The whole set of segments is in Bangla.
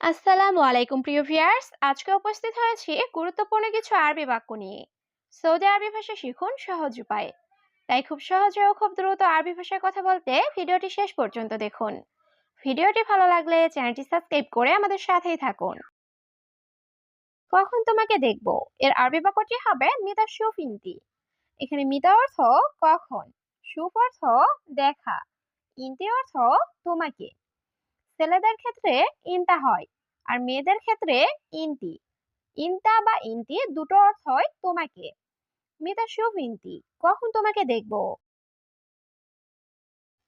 আসসালামু আলাইকুম, প্রিয় ভিউয়ার্স। আজকে উপস্থিত হয়েছি গুরুত্বপূর্ণ কিছু আরবি বাক্য নিয়ে। সৌদি আরবি ভাষা শিখুন সহজ উপায়ে। তাই খুব সহজে ও খুব দ্রুত আরবি ভাষায় কথা বলতে ভিডিওটি শেষ পর্যন্ত দেখুন। ভিডিওটি ভালো লাগলে চ্যানেলটি সাবস্ক্রাইব করে আমাদের সাথেই থাকুন। কখন তোমাকে দেখব? এর আরবি বাক্যটি হবে মিতা সুফ ইন্তি এখানে মিতা অর্থ কখন, সুফ অর্থ দেখা, ইন্তি অর্থ তোমাকে। ছেলেদের ক্ষেত্রে ইনতা হয় আর মেয়েদের ক্ষেত্রে ইন্তি ইনতা বা ইন্তি দুটো অর্থ হয় তোমাকে। মিতা শুভ ইন্তি কখন তোমাকে দেখব?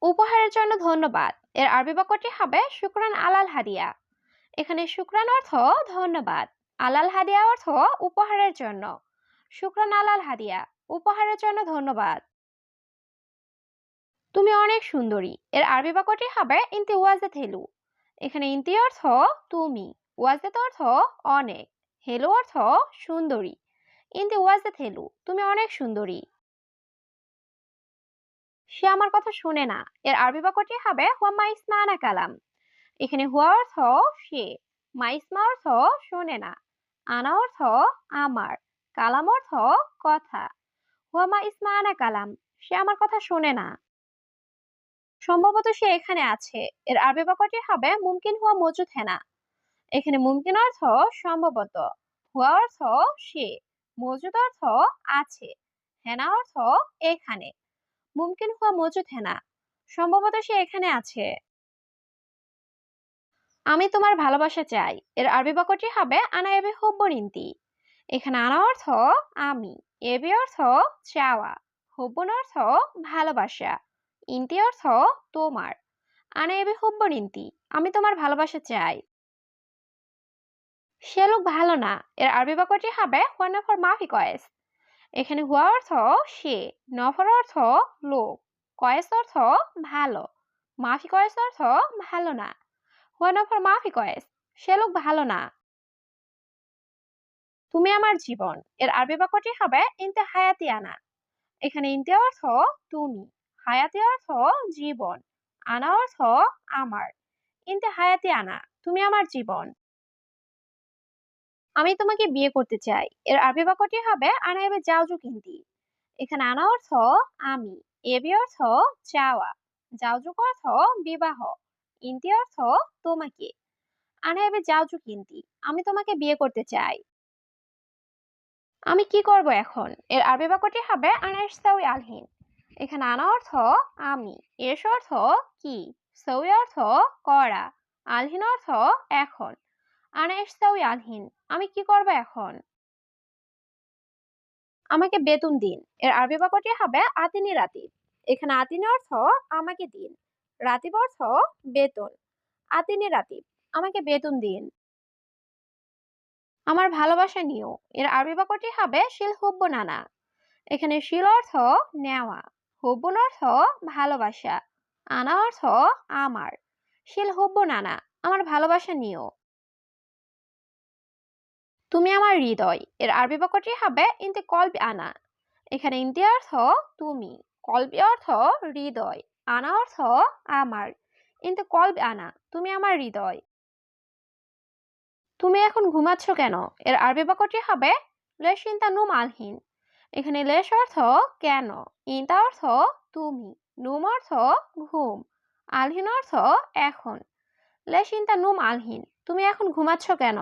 উপহারের জন্য ধন্যবাদ। এর আরবি বাক্যটি হবে শুক্রান আলাল হাদিয়া। এখানে শুক্রান অর্থ ধন্যবাদ, আলাল হাদিয়া অর্থ উপহারের জন্য। শুক্রান আলাল হাদিয়া, উপহারের জন্য ধন্যবাদ। তুমি অনেক সুন্দরী। এর আরবি বাক্যটি হবে ইন্তি ওয়াজে থেলু। এখানে ইন্তি অর্থ তুমি ওয়াজেত অর্থ অনেক, হেলু অর্থ সুন্দরী। ইন্তি ওয়াজেত হেলু, তুমি অনেক সুন্দরী। সে আমার কথা শুনে না। এর আরবি বাক্যটি হবে, হুয়া মা মাইসমানা কালাম। এখানে হুয়া অর্থ সে, মা মাইসমা অর্থ শোনে না। আনা অর্থ আমার, কালাম অর্থ কথা। হুয়া মা ইসমানা কালাম। সে আমার কথা শোনে না। সম্ভবত সে এখানে আছে। এর আরবি বাক্যটি হবে মুমকিন হুয়া মজুদ হেনা। এখানে মুমকিন অর্থ সম্ভবত। হুয়া অর্থ সে, মজুদ অর্থ আছে, হেনা অর্থ এখানে। মুমকিন হুয়া মজুদ হেনা, সম্ভবত সে এখানে আছে। আমি তোমার ভালোবাসা চাই। এর আরবি বাক্যটি হবে আনা এবি হুব্বনিন্তি এখানে আনা অর্থ আমি, এবি অর্থ চাওয়া, হুব্বন অর্থ ভালোবাসা। ইন্তি অর্থ তোমার। আনা এবি হুব্বনিন্তি আমি তোমার ভালোবাসা চাই। সে লোক ভালো না, এর আরবি বাক্যটি হবে হুয়া নফর মাফি কয়েস। এখানে হুয়া অর্থ সে নফর অর্থ লোক, কয়েস অর্থ ভালো, মাফি কয়েস অর্থ ভালো না। হুয়া নফর মাফি কয়েস, সে লোক ভালো না। তুমি আমার জীবন, এর আরবি বাক্যটি হবে ইনতে হায়াতি আনা এখানে ইনতে অর্থ তুমি। হায়াতি অর্থ জীবন, আনা অর্থ আমার। ইনতে হায়াতি আনা, তুমি আমার জীবন। আমি তোমাকে বিয়ে করতে চাই। এর আরবি বাক্যটি হবে আনা এবে যাওজু কিন্তি। এখানে আনা অর্থ আমি, এবি অর্থ চাওয়া যাওজুক অর্থ বিবাহ, ইন্তি অর্থ তোমাকে। আনা এবে যাওজু কিন্তি, আমি তোমাকে বিয়ে করতে চাই। আমি কি করব এখন? এর আরবি বাক্যটি হবে আনা ইসতাউই আলহিন। এখানে আনা অর্থ আমি, এস অর্থ কি সৌই অর্থ করা, আলহিন অর্থ এখন। আনা ইসতাউই আলহীন, আমি কি করব এখন? আমাকে বেতন দিন, এর আরবি বাক্যটি হবে আতিনি রাতিব। এখানে আতিনি অর্থ আমাকে দিন, রাতিব অর্থ বেতন। আতিনি রাতিব, আমাকে বেতন দিন। আমার ভালোবাসা নিও, এর আরবি বাক্যটি হবে শিল হুব্ব নানা। এখানে শিল অর্থ নেওয়া। হুব্বন অর্থ ভালোবাসা, আনা অর্থ আমার। শিল হুব্ব নানা, আমার ভালোবাসা নিও। তুমি আমার হৃদয়, এর আরবি বাক্যটি হবে ইন্তে কলবি আনা। এখানে ইন্তি অর্থ তুমি, কলবি অর্থ হৃদয়, আনা অর্থ আমার। ইন্তে কলবি আনা, তুমি আমার হৃদয়। তুমি এখন ঘুমাচ্ছ কেন? এর আরবি বাক্যটি হবে লেশ ইন্তা নুম আলহিন। এখানে লেশ অর্থ কেন? ইন্তা অর্থ তুমি, নুম অর্থ ঘুম, আলহীন অর্থ এখন। লেশ ইন্তা নুম আলহীন, তুমি এখন ঘুমাচ্ছ কেন?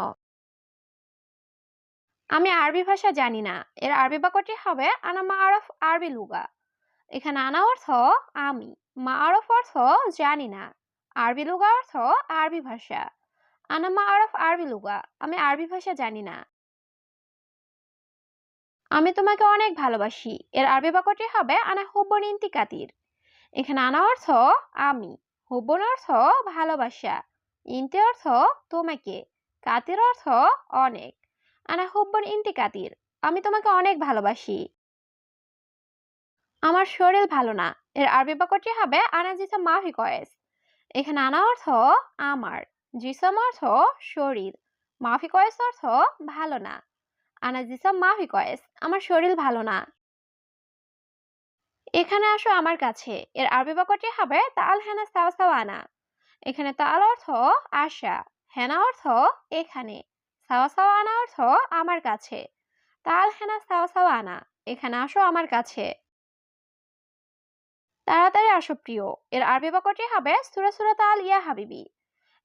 আমি আরবি ভাষা জানি না, এর আরবি বাক্যটি হবে আনা মা আরফ আরবি লুগা। এখানে আনা অর্থ আমি মা আরফ অর্থ জানি না, আরবি লুগা অর্থ আরবি ভাষা। আনা মা আরফ আরবি লুগা, আমি আরবি ভাষা জানি না। আমি তোমাকে অনেক ভালোবাসি। এর আরবি বাক্যটি হবে, আনা হুব্বন ইন্তি কাতির এখানে আনা অর্থ, আমি। হুব্বন অর্থ, ভালোবাসা। ইন্তি অর্থ, তোমাকে। কাতির অর্থ, অনেক। আনা হুব্বন ইন্তি কাতির আমি তোমাকে অনেক ভালোবাসি। আমার শরীর ভালো না। এর আরবি বাক্যটি হবে, আনা জিসা মাফি কয়েস। এখানে আনা অর্থ, আমার। জিসম অর্থ, শরীর। মাফি কয়েস অর্থ, ভালো না। আনা জিসম মাফি কয়েস আমার শরীর ভালো না। এখানে আসো আমার কাছে, এর আরবি বাক্যটি হবে, তাল হেনা সাও এখানে তাল অর্থ, আশা। হেনা অর্থ, এখানে। সাওয়া অর্থ, আমার কাছে। তাল হেনা সাওয়া এখানে আসো আমার কাছে। তাড়াতাড়ি আসো প্রিয়। এর আরবি বাক্যটি হবে, সুরা সুরা তাল ইয়া হাবিবি।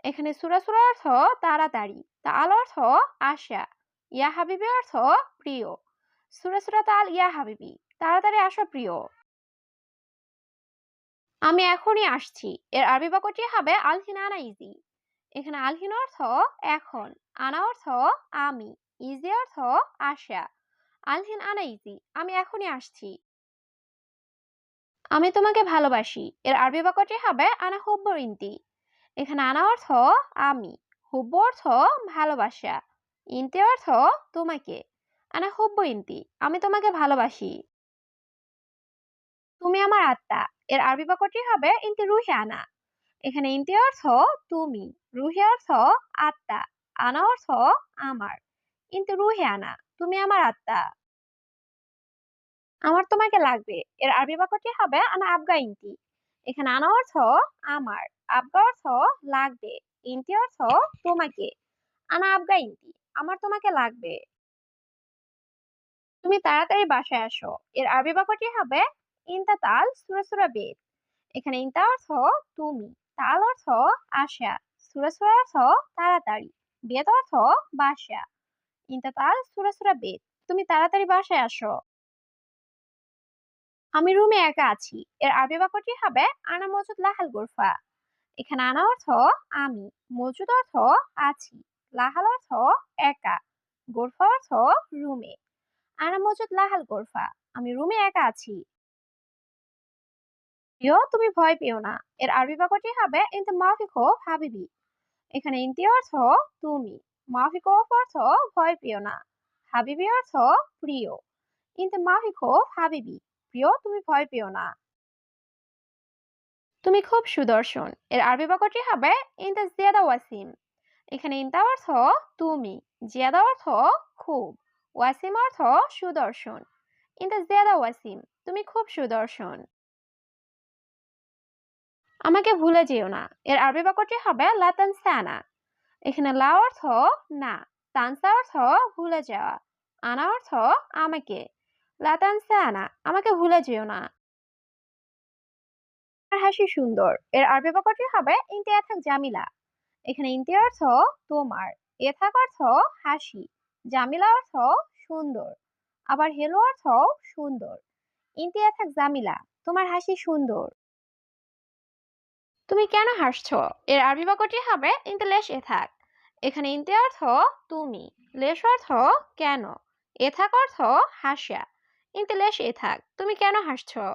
এখানে সুরা সুরা অর্থ, তাড়াতাড়ি। তাল অর্থ, আশা। ইয়া হাবিবি অর্থ প্রিয়। সুরা সুরা তাল ইয়া হাবিবি, তাড়াতাড়ি আসো প্রিয়। আমি এখনই আসছি। এর আরবি বাক্যটি হবে আলহিন আনা ইজি। এখানে আলহিন অর্থ এখন, আনা অর্থ আমি, ইজি অর্থ আশা। আলহিন আনা ইজি, আমি এখনই আসছি। আমি তোমাকে ভালোবাসি। এর আরবি বাক্যটি হবে আনা হুব্ব ইন্তি। এখানে আনা অর্থ আমি, হুব্ব অর্থ ভালোবাসা। ইন্তি অর্থ তোমাকে। আনা হুব্ব ইন্তি, আমি তোমাকে ভালোবাসি। তুমি আমার আত্মা, এর আরবি বাক্যটি হবে ইন্তি রুহি আনা। এখানে ইন্তি অর্থ তুমি, রুহি অর্থ আত্মা, আনা অর্থ আমার। ইন্তি রুহি আনা, তুমি আমার আত্মা। আমার তোমাকে লাগবে, এর আরবি বাক্যটি হবে আনা আবগা ইন্তি। এখানে আনা অর্থ আমার, আবগা অর্থ লাগবে, ইন্তি অর্থ তোমাকে, আনা আবগা ইন্তি। আমার তোমাকে লাগবে। তুমি তাড়াতাড়ি বাসায় আসো। এর আরবি বাক্যটি হবে, ইনতা তাল সুরা সুরা বেদ। এখানে ইনতা অর্থ তুমি, তাল অর্থ আশা সুরা সুরা অর্থ তাড়াতাড়ি, বেদ অর্থ বাসা। ইনতা তাল সুরা সুরা বেদ। তুমি তাড়াতাড়ি বাসায় আসো। আমি রুমে একা আছি। এর আরবি বাক্যটি হবে, আনা মজুদ লাহাল গোরফা। এখানে আনা অর্থ, আমি। মজুদ অর্থ, আছি। লাহাল অর্থ একা, গোরফা অর্থ রুমে আনা মজুদ লাহাল গোরফা, আমি রুমে একা আছি। প্রিয় তুমি ভয় পেও না। এর আরবি বাক্যটি হবে ইনতে মাফিকো হাবিবি। এখানে ইনতি অর্থ তুমি, মাফিকো অর্থ ভয় পেও না। হাবিবি অর্থ প্রিয়। ইনতে মাফিকো হাবিবি, প্রিয়, তুমি ভয় পেও না। তুমি খুব সুদর্শন। এর আরবি বাক্যটি হবে ইনতা জিয়াদা ওয়াসিম। এখানে ইনতা অর্থ তুমি, জিয়াদা অর্থ খুব, ওয়াসিম অর্থ সুদর্শন। ইনতা জিয়াদা ওয়াসিম, তুমি খুব সুদর্শন। আমাকে ভুলে যেও না, এর আরবি বাক্যটি হবে লাতান সানা। এখানে লা অর্থ না, তানসা অর্থ ভুলে যাওয়া, আনা অর্থ আমাকে। লাতান সানা, আমাকে ভুলে যেও না। হাসি সুন্দর, এর আরবি বাক্যটি হবে ইনতে থাক জামিলা। এখানে ইনতে অর্থ তোমার, এথাক অর্থ হাসি, জামিলা অর্থ সুন্দর, আবার হেলো অর্থ সুন্দর। ইনতে থাক জামিলা, তোমার হাসি সুন্দর। তুমি কেন হাসছো? এর আরবি বাক্যটি হবে ইনতে লেশ এথাক। এখানে ইনতে অর্থ তুমি, লেশ অর্থ কেন, এথাক অর্থ হাসা ইনতে লেশ এথাক, তুমি কেন হাসছো?